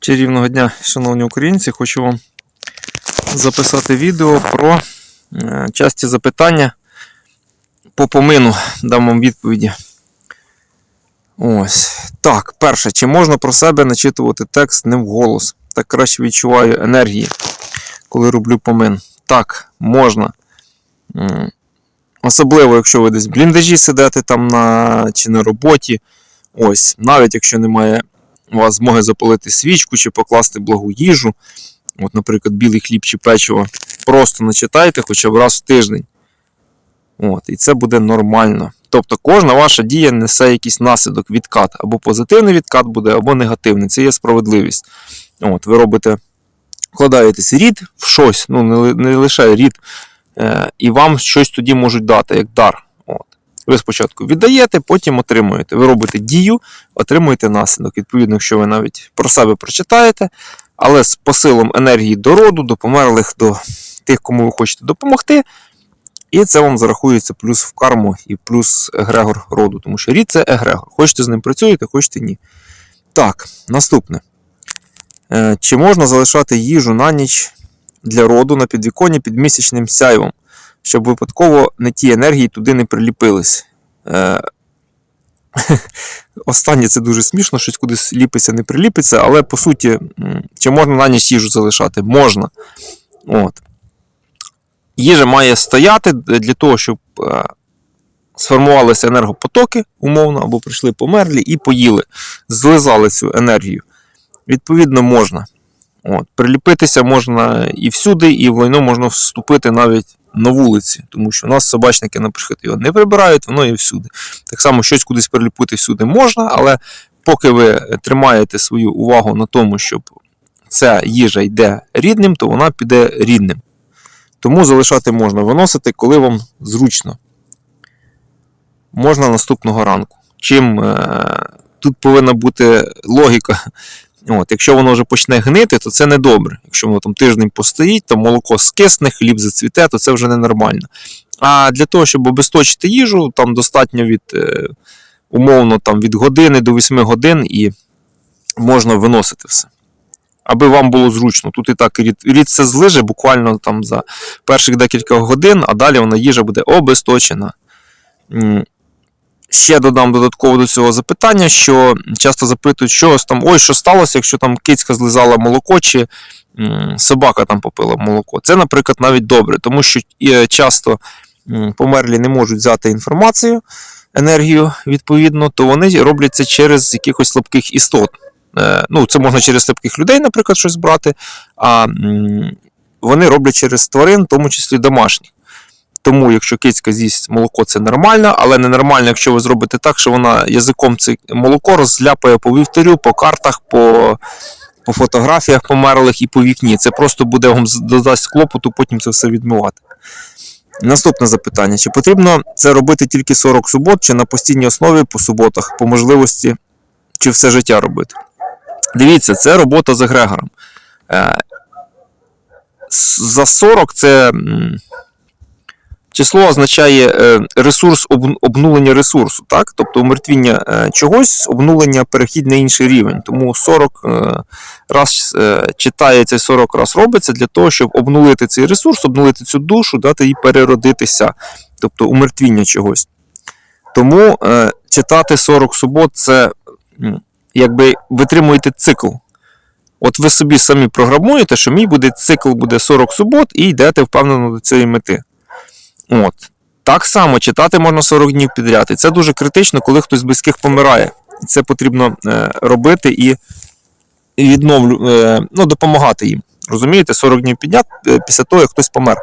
Чарівного дня, шановні українці, хочу вам записати відео про е, часті запитання по помину. Дам вам відповіді. Ось. Так, перше, чи можна про себе начитувати текст не вголос? Так краще відчуваю енергії, коли роблю помин. Так, можна. Особливо, якщо ви десь в бліндажі сидите там на, чи на роботі. Ось, навіть якщо немає у вас змоги запалити свічку чи покласти благу їжу, от, наприклад, білий хліб чи печиво, просто начитайте хоча б раз в тиждень. От, і це буде нормально. Тобто кожна ваша дія несе якийсь наслідок, відкат. Або позитивний відкат буде, або негативний. Це є справедливість. От, ви робите, вкладаєтесь рід в щось, ну не, лише рід, е, і вам щось тоді можуть дати, як дар. Ви спочатку віддаєте, потім отримуєте. Ви робите дію, отримуєте наслідок. Відповідно, якщо ви навіть про себе прочитаєте, але з посилом енергії до роду, до померлих, до тих, кому ви хочете допомогти. І це вам зарахується плюс в карму і плюс егрегор роду, тому що рід це егрегор. Хочете з ним працюєте, хочете ні. Так, наступне. Е, Чи можна залишати їжу на ніч для роду на підвіконні під місячним сяйвом, щоб випадково не ті енергії туди не приліпились? Е, Останнє це дуже смішно, щось кудись ліпиться, не приліпиться, але по суті, чи можна на ніч їжу залишати? Можна. От. Їжа має стояти для того, щоб е, сформувалися енергопотоки, умовно, або прийшли померлі і поїли, злизали цю енергію. Відповідно, можна. От. Приліпитися можна і всюди, і в лайно можна вступити навіть на вулиці, тому що у нас собачники, наприклад, його не прибирають, воно є всюди. Так само щось кудись приліпити всюди можна, але поки ви тримаєте свою увагу на тому, щоб ця їжа йде рідним, то вона піде рідним. Тому залишати можна виносити, коли вам зручно. Можна наступного ранку. Чим е, тут повинна бути логіка. От, якщо воно вже почне гнити, то це не добре. Якщо воно там тиждень постоїть, то молоко скисне, хліб зацвіте, то це вже ненормально. А для того, щоб обесточити їжу, там достатньо від е, умовно там, від години до 8 годин і можна виносити все. Аби вам було зручно. Тут і так рід, рід все злиже буквально там за перших декілька годин, а далі вона їжа буде обесточена. Ще додам додатково до цього запитання, що часто запитують, що ось там, ой, що сталося, якщо там кицька злизала молоко, чи собака там попила молоко. Це, наприклад, навіть добре, тому що е, часто померлі не можуть взяти інформацію, енергію відповідно, то вони роблять це через якихось слабких істот. Е, Ну, це можна через слабких людей, наприклад, щось брати, а вони роблять через тварин, в тому числі домашніх. Тому, якщо кицька з'їсть молоко, це нормально, але ненормально, якщо ви зробите так, що вона язиком це молоко розляпає по вівтарю, по картах, по, по фотографіях померлих і по вікні. Це просто буде вам додасть клопоту потім це все відмивати. Наступне запитання: чи потрібно це робити тільки 40 субот, чи на постійній основі по суботах, по можливості, чи все життя робити? Дивіться, це робота з егрегором. Е, За 40 це. Число означає е, ресурс обнулення ресурсу, так? тобто умертвіння е, чогось, обнулення перехід на інший рівень. Тому 40 е, раз читається, 40 раз робиться для того, щоб обнулити цей ресурс, обнулити цю душу, дати їй переродитися, тобто умертвіння чогось. Тому читати 40 субот це якби витримуєте цикл. От ви собі самі програмуєте, що мій буде цикл буде 40 субот, і йдете впевнено до цієї мети. От. Так само читати можна 40 днів підряд. І це дуже критично, коли хтось з близьких помирає. І це потрібно е, робити і, відновлю, е, ну, допомагати їм. Розумієте, 40 днів підряд е, після того, як хтось помер.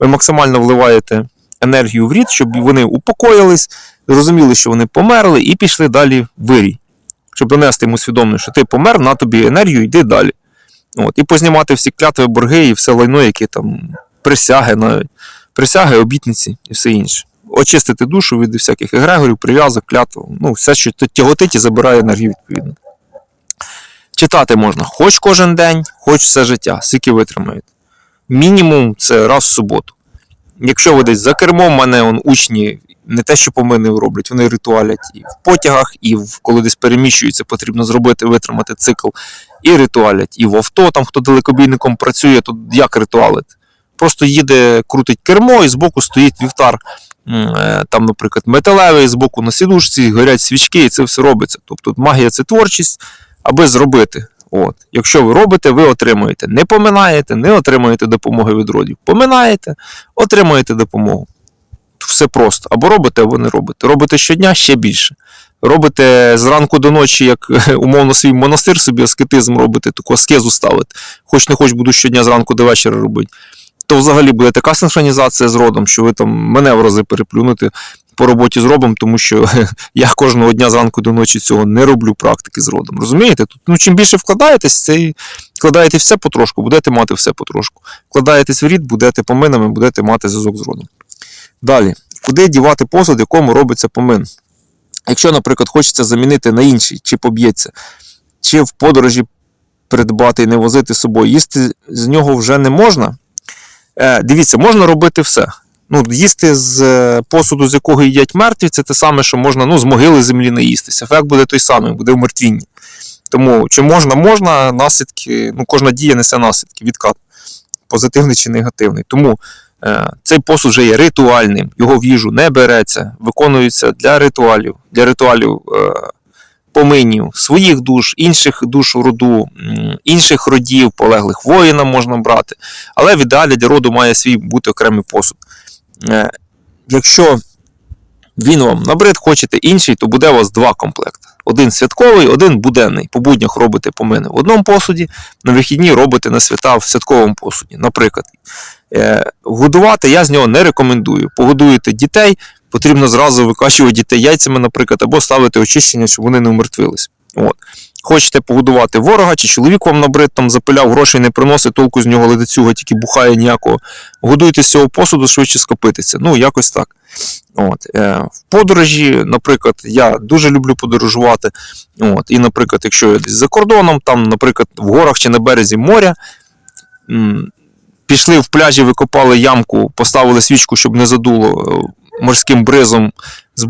Ви максимально вливаєте енергію в рід, щоб вони упокоїлись, зрозуміли, що вони померли, і пішли далі в вирій. Щоб донести йому свідомо, що ти помер, на тобі енергію, йди далі. От. І познімати всі клятви, борги і все лайно, яке там присяги навіть присяги, обітниці і все інше. Очистити душу від всяких егрегорів, прив'язок, клятв, ну, все, що тяготить і забирає енергію відповідно. Читати можна хоч кожен день, хоч все життя, скільки витримаєте. Мінімум це раз в суботу. Якщо ви десь за кермом, мене он, учні не те, що помини роблять, вони ритуалять і в потягах, і в, коли десь переміщуються, потрібно зробити, витримати цикл, і ритуалять. І в авто, там хто далекобійником працює, то як ритуалити? Просто їде, крутить кермо, і збоку стоїть вівтар, е, там, наприклад, металевий, збоку на сідушці, горять свічки, і це все робиться. Тобто магія це творчість, аби зробити. От. Якщо ви робите, ви отримуєте. Не поминаєте, не отримуєте допомоги від родів. Поминаєте, отримуєте допомогу. Все просто. Або робите, або не робите. Робите щодня ще більше. Робите зранку до ночі, як умовно свій монастир собі аскетизм робите, таку аскезу ставите. Хоч не хоч буду щодня зранку до вечора робити. То взагалі буде така синхронізація з родом, що ви там мене в рази переплюнете по роботі з робом, тому що я кожного дня зранку до ночі цього не роблю практики з родом. Розумієте? Тут, ну, чим більше вкладаєтесь, це і вкладаєте все потрошку, будете мати все потрошку. Вкладаєтесь в рід, будете поминами, будете мати зв'язок з родом. Далі, куди дівати посуд, якому робиться помин? Якщо, наприклад, хочеться замінити на інший, чи поб'ється, чи в подорожі придбати і не возити з собою, їсти з нього вже не можна. Е, дивіться, можна робити все. Ну, їсти з е, посуду, з якого їдять мертві, це те саме, що можна ну, з могили землі не їстися. Ефект буде той самий, буде в мертвінні. Тому чи можна, можна, наслідки, ну, кожна дія несе наслідки, відкат, позитивний чи негативний. Тому е, цей посуд вже є ритуальним, його в їжу не береться, виконується для ритуалів, для ритуалів е, поминів своїх душ, інших душ роду, інших родів, полеглих воїна можна брати. Але в ідеалі для роду має свій бути окремий посуд. Е, якщо він вам набрид, хочете інший, то буде у вас два комплекти. Один святковий, один буденний. По буднях робите помини в одному посуді, на вихідні робите на свята в святковому посуді. Наприклад, е, годувати я з нього не рекомендую. Погодуєте дітей, потрібно зразу викачувати дітей яйцями, наприклад, або ставити очищення, щоб вони не умертвились. От. Хочете погодувати ворога, чи чоловік вам набрид там запиляв, грошей не приносить, толку з нього ледицюга, тільки бухає ніякого. Годуйте з цього посуду, швидше скопитися. Ну, якось так. От. Е, в подорожі, наприклад, я дуже люблю подорожувати. От. І, наприклад, якщо я десь за кордоном, там, наприклад, в горах чи на березі моря, пішли в пляжі, викопали ямку, поставили свічку, щоб не задуло е, морським бризом,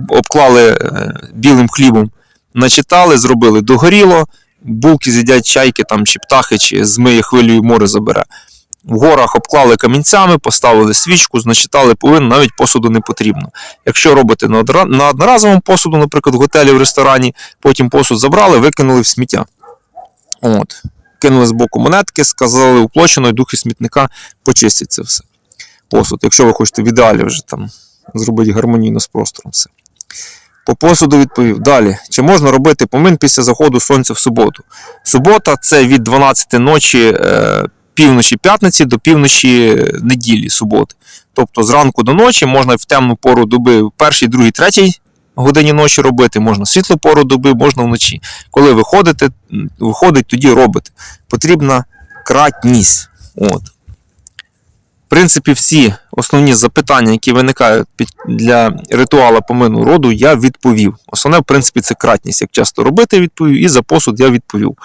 обклали е, білим хлібом начитали, зробили догоріло, булки з'їдять чайки там, чи птахи, чи змиє хвилею море забере. В горах обклали камінцями, поставили свічку, значитали повинно, навіть посуду не потрібно. Якщо робите на на одноразовому посуду, наприклад, в готелі, в ресторані, потім посуд забрали, викинули в сміття. От. Кинули з боку монетки, сказали уплочено, і духи смітника почистять це все. Посуд. Якщо ви хочете в ідеалі вже там зробити гармонійно з простором все. По посуду відповів. Далі. Чи можна робити помин після заходу сонця в суботу? Субота це від 12 ночі е, півночі п'ятниці до півночі неділі суботи. Тобто зранку до ночі можна в темну пору доби в першій, другій, третій годині ночі робити, можна світлу пору доби, можна вночі. Коли виходите, виходить, тоді робите. Потрібна кратність. От. В принципі, всі основні запитання, які виникають для ритуала помину роду, я відповів. Основне, в принципі, це кратність. Як часто робити, відповів, і за посуд я відповів.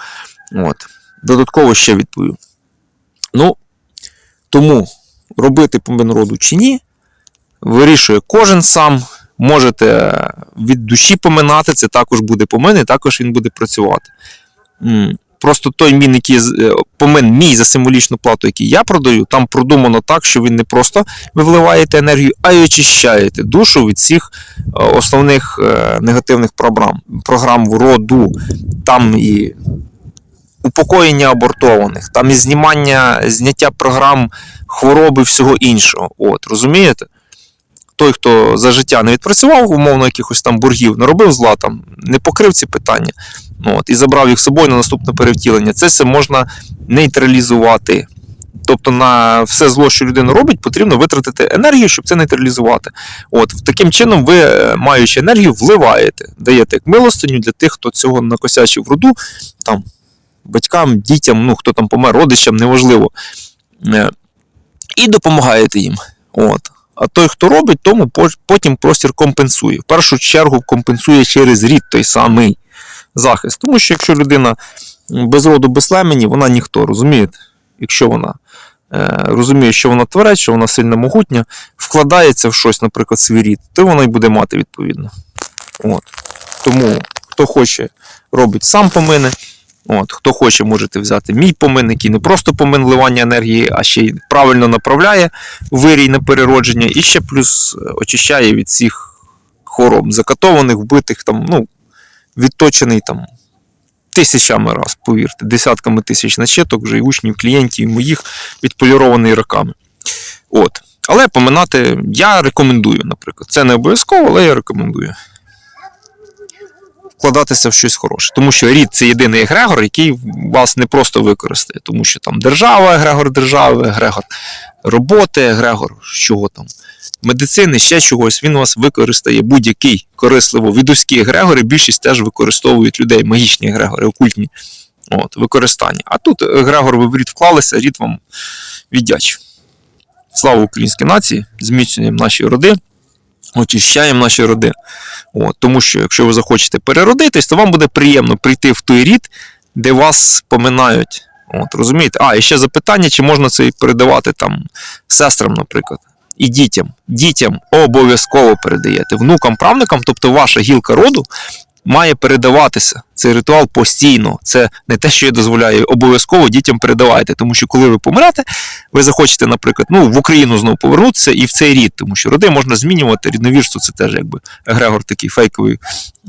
От. Додатково ще відповів. Ну, тому робити помин роду чи ні, вирішує кожен сам. Можете від душі поминати, це також буде помин, і також він буде працювати. Просто той мін, який е, помин мій за символічну плату, який я продаю, там продумано так, що він не просто ви вливаєте енергію, а й очищаєте душу від всіх е, основних е, негативних програм, програм в роду. Там і упокоєння абортованих, там і знімання, зняття програм хвороби всього іншого. От, розумієте? Той, хто за життя не відпрацював, умовно, якихось там боргів, не робив зла, там, не покрив ці питання, ну, от, і забрав їх з собою на наступне перевтілення, це все можна нейтралізувати. Тобто на все зло, що людина робить, потрібно витратити енергію, щоб це нейтралізувати. От, таким чином, ви, е, маючи енергію, вливаєте, даєте як милостиню для тих, хто цього накосячив в роду, там, батькам, дітям, ну, хто там помер, родичам, неважливо. Е, І допомагаєте їм. От. А той, хто робить, тому потім простір компенсує. В першу чергу компенсує через рід той самий захист. Тому що якщо людина без роду, без племені, вона ніхто, розумієте? Якщо вона е, розуміє, що вона творець, що вона сильно могутня, вкладається в щось, наприклад, свій рід, то вона й буде мати відповідно. От. Тому, хто хоче, робить сам помини. От, хто хоче, можете взяти мій помин, який не просто помин вливання енергії, а ще й правильно направляє вирій на переродження, і ще плюс е, очищає від всіх хвороб, закатованих, вбитих, там, ну, відточений там тисячами раз, повірте, десятками тисяч начеток, вже і учнів, клієнтів, і моїх відполірований роками. От. Але поминати я рекомендую, наприклад. Це не обов'язково, але я рекомендую. Вкладатися в щось хороше. Тому що рід це єдиний егрегор, який вас не просто використає, тому що там держава, егрегор держави, егрегор роботи, егрегор чого там, медицини, ще чогось, він вас використає будь-який корисливо відовські егрегори, більшість теж використовують людей, магічні егрегори, окультні от, використання. А тут егрегор ви в рід вклалися, рід вам віддячив. Слава українській нації, зміцнюємо наші роди, очищаємо наші роди. От, тому що якщо ви захочете переродитись, то вам буде приємно прийти в той рід, де вас поминають. От, розумієте? А, і ще запитання, чи можна це передавати там сестрам, наприклад. І дітям. Дітям обов'язково передаєте. Внукам, правнукам, тобто ваша гілка роду має передаватися. Цей ритуал постійно. Це не те, що я дозволяю. Обов'язково дітям передавайте. Тому що коли ви помрете, ви захочете, наприклад, ну, в Україну знову повернутися і в цей рід, тому що роди можна змінювати, рідновірство це теж якби егрегор такий фейковий,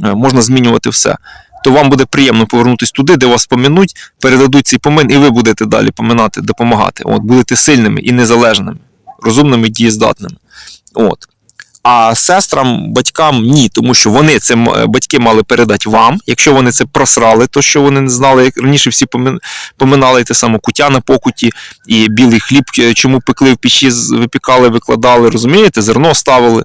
е, можна змінювати все. То вам буде приємно повернутися туди, де вас помінуть, передадуть цей помин, і ви будете далі поминати, допомагати. От, будете сильними і незалежними, розумними, дієздатними. От. А сестрам, батькам ні, тому що вони це е, батьки мали передати вам. Якщо вони це просрали, то що вони не знали, як раніше всі поминали те саме кутя на покуті і білий хліб, е, чому пекли в печі, випікали, викладали, розумієте, зерно ставили.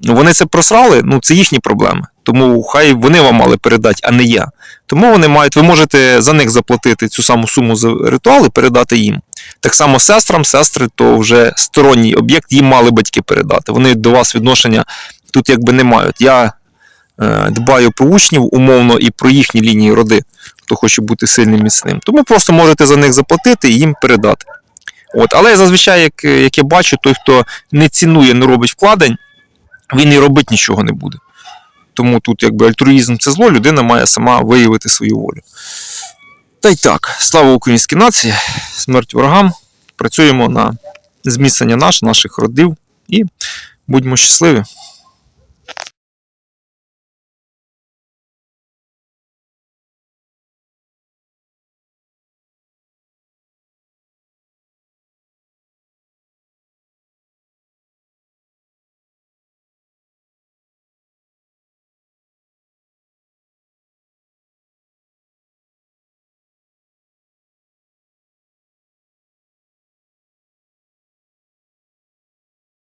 Ну, Вони це просрали, ну це їхні проблеми. Тому хай вони вам мали передати, а не я. Тому вони мають, ви можете за них заплатити цю саму суму за ритуал і передати їм. Так само сестрам, сестри, то вже сторонній об'єкт їм мали батьки передати. Вони до вас відношення тут якби не мають. Я е, дбаю про учнів умовно і про їхні лінії роди, хто хоче бути сильним міцним. Тому просто можете за них заплатити і їм передати. От. Але зазвичай, як, як я бачу, той, хто не цінує, не робить вкладень, він і робити нічого не буде. Тому тут якби альтруїзм це зло, людина має сама виявити свою волю. Та й так, слава українській нації, смерть ворогам. Працюємо на зміцнення наш, наших родів і будьмо щасливі.